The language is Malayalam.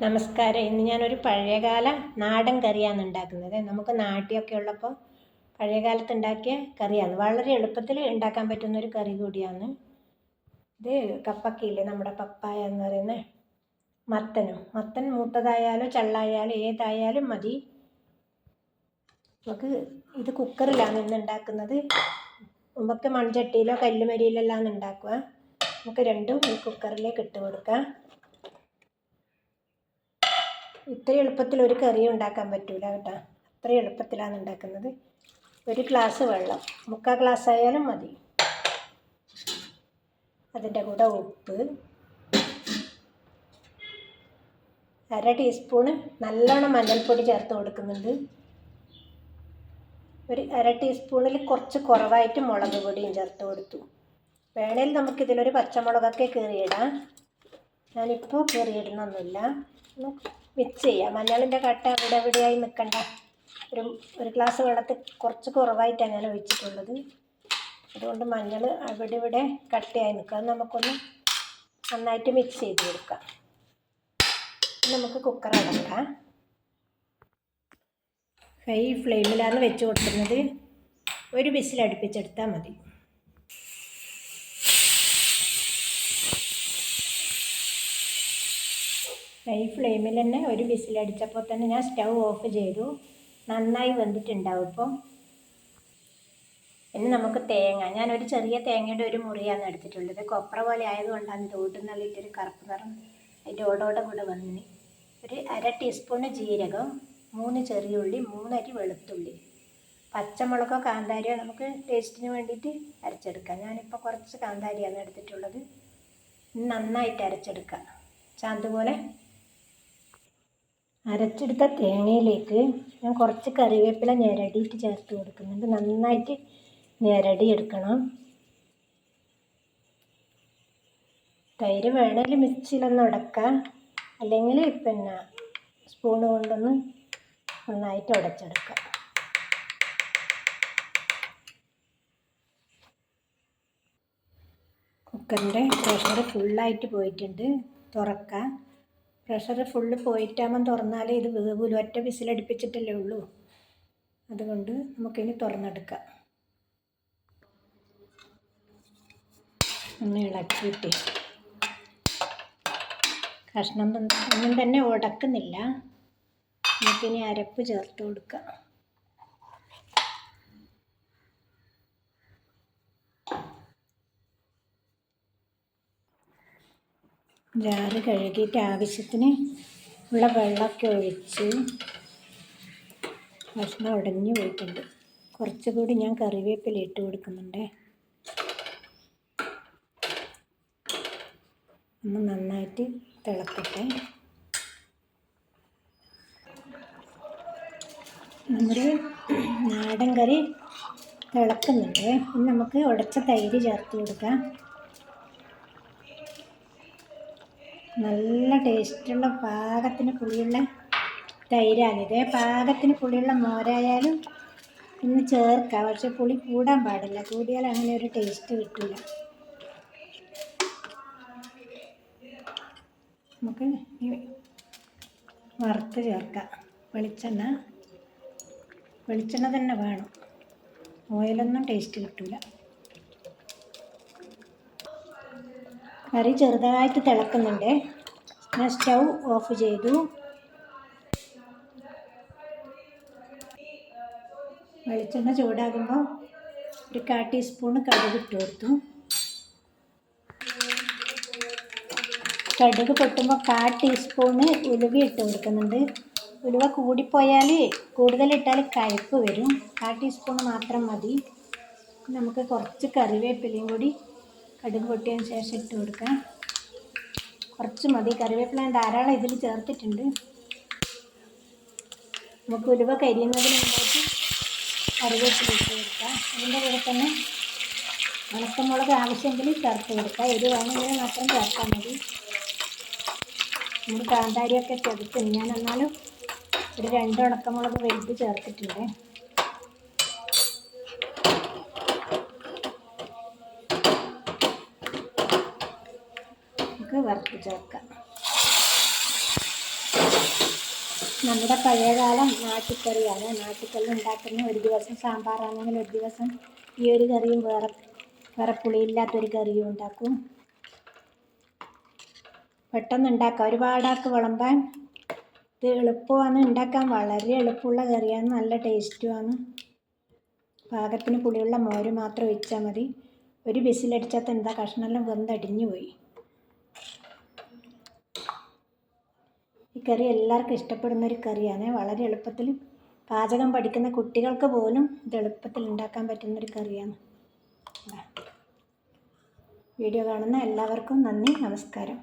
നമസ്കാരം. ഇന്ന് ഞാനൊരു പഴയകാല നാടൻ കറിയാണ് ഉണ്ടാക്കുന്നത്. നമുക്ക് നാട്ടിയൊക്കെ ഉള്ളപ്പോൾ പഴയകാലത്ത് ഉണ്ടാക്കിയ കറിയാണ്. വളരെ എളുപ്പത്തിൽ ഉണ്ടാക്കാൻ പറ്റുന്ന ഒരു കറി കൂടിയാണ്. ഇത് കപ്പക്കയില്ലേ നമ്മുടെ പപ്പായ എന്ന് പറയുന്ന മത്തനും. മത്തൻ മൂത്തതായാലും ചള്ളായാലും ഏതായാലും മതി. നമുക്ക് ഇത് കുക്കറിലാണ് ഇന്ന് ഉണ്ടാക്കുന്നത്. നമുക്ക് മൺചട്ടിയിലോ കല്ലുമരിയിലെല്ലാം ഉണ്ടാക്കുക. നമുക്ക് രണ്ടും ഈ കുക്കറിലേക്ക് ഇട്ട് കൊടുക്കാം. ഇത്ര എളുപ്പത്തിൽ ഒരു കറി ഉണ്ടാക്കാൻ പറ്റൂല കേട്ടോ. അത്ര എളുപ്പത്തിലാണ് ഉണ്ടാക്കുന്നത്. ഒരു ഗ്ലാസ് വെള്ളം. മുക്കാൽ ഗ്ലാസ് ആയാലും മതി. അതിന്റെ കൂടെ ഉപ്പ്. അര ടീസ്പൂണ് നല്ലോണം മഞ്ഞൾപ്പൊടി ചേർത്ത് കൊടുക്കുന്നുണ്ട്. ഒരു അര ടീസ്പൂണിൽ കുറച്ച് കുറവായിട്ട് മുളക് പൊടിയും ചേർത്ത് കൊടുത്തു. വേണേൽ നമുക്കിതിലൊരു പച്ചമുളകൊക്കെ കീറിയിടാം. ഞാനിപ്പോൾ കീറിയിടുന്നൊന്നുമില്ല. മിക്സ് ചെയ്യാം. മഞ്ഞളിന്റെ കട്ട അവിടെ എവിടെയായി നിൽക്കണ്ട. ഒരു ഒരു ഗ്ലാസ് വെള്ളത്തിൽ കുറച്ച് കുറവായിട്ടാണ് ഞാൻ ഒഴിച്ചിട്ടുള്ളത്. അതുകൊണ്ട് മഞ്ഞൾ അവിടെ ഇവിടെ കട്ടയായി നിൽക്കുക നമുക്കൊന്ന് നന്നായിട്ട് മിക്സ് ചെയ്ത് കൊടുക്കാം. നമുക്ക് കുക്കർ അടക്കാം. ഹൈ ഫ്ലെയിമിലാണ് വെച്ച് കൊടുക്കുന്നത് ഒരു വിസിൽ അടുപ്പിച്ചെടുത്താൽ മതി. ഹൈ ഫ്ലെയിമിൽ തന്നെ ഒരു വിസിലടിച്ചപ്പോൾ തന്നെ ഞാൻ സ്റ്റൗ ഓഫ് ചെയ്തു. നന്നായി വെന്തിട്ടുണ്ടാവും ഇപ്പോൾ ഇനി നമുക്ക് തേങ്ങ. ഞാനൊരു ചെറിയ തേങ്ങയുടെ ഒരു മുറിയാണ് എടുത്തിട്ടുള്ളത്. കൊപ്ര പോലെ ആയതുകൊണ്ടാണ് ഇത് ഓട്ടുന്നള്ളിട്ടൊരു കറുപ്പ് നിറം അതിന്റെ ഓടോടെ കൂടെ വന്നിന് ഒരു അര ടീസ്പൂണ് ജീരകം മൂന്ന് ചെറിയ ഉള്ളി മൂന്നരി വെളുത്തുള്ളി. പച്ചമുളകോ കാന്താരിയോ നമുക്ക് ടേസ്റ്റിന് വേണ്ടിയിട്ട് അരച്ചെടുക്കാം. ഞാനിപ്പോൾ കുറച്ച് കാന്താരിയാണ് എടുത്തിട്ടുള്ളത്. നന്നായിട്ട് അരച്ചെടുക്കാം. ചാന്ത് പോലെ അരച്ചെടുത്ത തേങ്ങയിലേക്ക് ഞാൻ കുറച്ച് കറിവേപ്പില ഞെരടിയിട്ട് ചേർത്ത് കൊടുക്കുന്നുണ്ട്. നന്നായിട്ട് ഞെരടി എടുക്കണം. തൈര് വേണമെങ്കിൽ മിക്സിയിലൊന്ന് ഉടക്കാം. അല്ലെങ്കിൽ പിന്നെ സ്പൂൺ കൊണ്ടൊന്ന് നന്നായിട്ട് ഉടച്ചെടുക്കാം. കുക്കറിന്റെ പ്രഷർ ഫുള്ളായിട്ട് പോയിട്ടുണ്ട്. തുറക്കാം. പ്രഷർ ഫുള്ള് പോയിട്ടാകുമ്പം തുറന്നാലേ ഇത് വേവൂല ഒറ്റ വിസിലടിപ്പിച്ചിട്ടല്ലേ ഉള്ളൂ. അതുകൊണ്ട് നമുക്കിനി തുറന്നെടുക്കാം. ഒന്ന് ഇളക്കിയിട്ട് കഷ്ണം ഒന്നും തന്നെ ഉടക്കുന്നില്ല. നമുക്കിനി അരപ്പ് ചേർത്ത് കൊടുക്കാം. ജാറ് കഴുകിയിട്ട് ആവശ്യത്തിന് ഉള്ള വെള്ളമൊക്കെ ഒഴിച്ച് ഭക്ഷണം ഉടഞ്ഞു പോയിട്ടുണ്ട്. കുറച്ചുകൂടി ഞാൻ കറിവേപ്പില ഇട്ട് കൊടുക്കുന്നുണ്ട്. ഒന്ന് നന്നായിട്ട് തിളക്കട്ടെ. നമ്മുടെ നാടൻ കറി തിളക്കുന്നുണ്ട്. ഇനി നമുക്ക് ഉടച്ച തൈര് ചേർത്ത് കൊടുക്കാം. നല്ല ടേസ്റ്റുള്ള പാകത്തിന് പുളിയുള്ള തൈരാണ്. ഇതേ പാകത്തിന് പുളിയുള്ള മോരായാലും ഇന്ന് ചേർക്കാം. പക്ഷെ പുളി കൂടാൻ പാടില്ല. കൂടിയാൽ അങ്ങനെ ഒരു ടേസ്റ്റ് കിട്ടില്ല നമുക്ക് വറുത്ത് ചേർക്കാം. വെളിച്ചെണ്ണ. വെളിച്ചെണ്ണ തന്നെ വേണം. ഓയിലൊന്നും ടേസ്റ്റ് കിട്ടില്ല കറി ചെറുതായിട്ട് തിളക്കുന്നുണ്ട്. ഞാൻ സ്റ്റൗ ഓഫ് ചെയ്തു. വെളിച്ചെണ്ണ ചൂടാകുമ്പോൾ ഒരു കാ ടീസ്പൂൺ കടുക് ഇട്ട് കൊടുത്തു. കടുക് പൊട്ടുമ്പോൾ കാ ടീസ്പൂണ് ഉലുവ ഇട്ട് കൊടുക്കുന്നുണ്ട്. ഉലുവ കൂടിപ്പോയാൽ കൂടുതലിട്ടാൽ കഴുപ്പ് വരും. കാ ടീസ്പൂൺ മാത്രം മതി. നമുക്ക് കുറച്ച് കറിവേപ്പിലയും കൂടി കടുക് പൊട്ടിയതിന് ശേഷം ഇട്ട് കൊടുക്കാം കുറച്ച് മതി. കറിവേപ്പില ധാരാളം ഇതിൽ ചേർത്തിട്ടുണ്ട്. നമുക്ക് ഉലുവ കരിയുന്നതിന് മുമ്പായിട്ട് കറിവേപ്പില ഇട്ട് കൊടുക്കാം. അതിന്റെ കൂടെ തന്നെ ഉണക്കമുളക് ആവശ്യമെങ്കിൽ ചേർത്ത് കൊടുക്കാം. വേണമെങ്കിൽ മാത്രം ചേർത്താൽ മതി. നമ്മൾ കാന്താരിയൊക്കെ ചെറുത്തിന് ഞാൻ എന്നാലും ഒരു രണ്ട് ഉണക്കമുളക് വെയിറ്റ് ചേർത്തിട്ടുണ്ട് നമുക്ക് വറുത്ത് ചേർക്കാം നമ്മുടെ പഴയകാലം നാട്ടിക്കറിയാണ്. നാട്ടിക്കറി ഉണ്ടാക്കുന്ന ഒരു ദിവസം സാമ്പാറാണെങ്കിൽ ഒരു ദിവസം ഈ ഒരു കറിയും വേറെ വേറെ പുളിയില്ലാത്തൊരു കറിയും ഉണ്ടാക്കും. പെട്ടെന്ന് ഉണ്ടാക്കാം. ഒരുപാടാൾക്ക് വിളമ്പാൻ ഇത് എളുപ്പമാണ്. ഉണ്ടാക്കാൻ വളരെ എളുപ്പമുള്ള കറിയാണ്. നല്ല ടേസ്റ്റുമാണ് പാകത്തിന് പുളിയുള്ള മോര് മാത്രം ഒഴിച്ചാൽ മതി. ഒരു ബിസിലടിച്ചാൽ എന്താ കഷ്ണമെല്ലാം വെന്തടിഞ്ഞു പോയി ഈ കറി എല്ലാവർക്കും ഇഷ്ടപ്പെടുന്ന ഒരു കറിയാണ്. വളരെ എളുപ്പത്തിൽ പാചകം പഠിക്കുന്ന കുട്ടികൾക്ക് പോലും ഇത് എളുപ്പത്തിൽ ഉണ്ടാക്കാൻ പറ്റുന്ന ഒരു കറിയാണ്. വീഡിയോ കാണുന്ന എല്ലാവർക്കും നന്ദി നമസ്കാരം.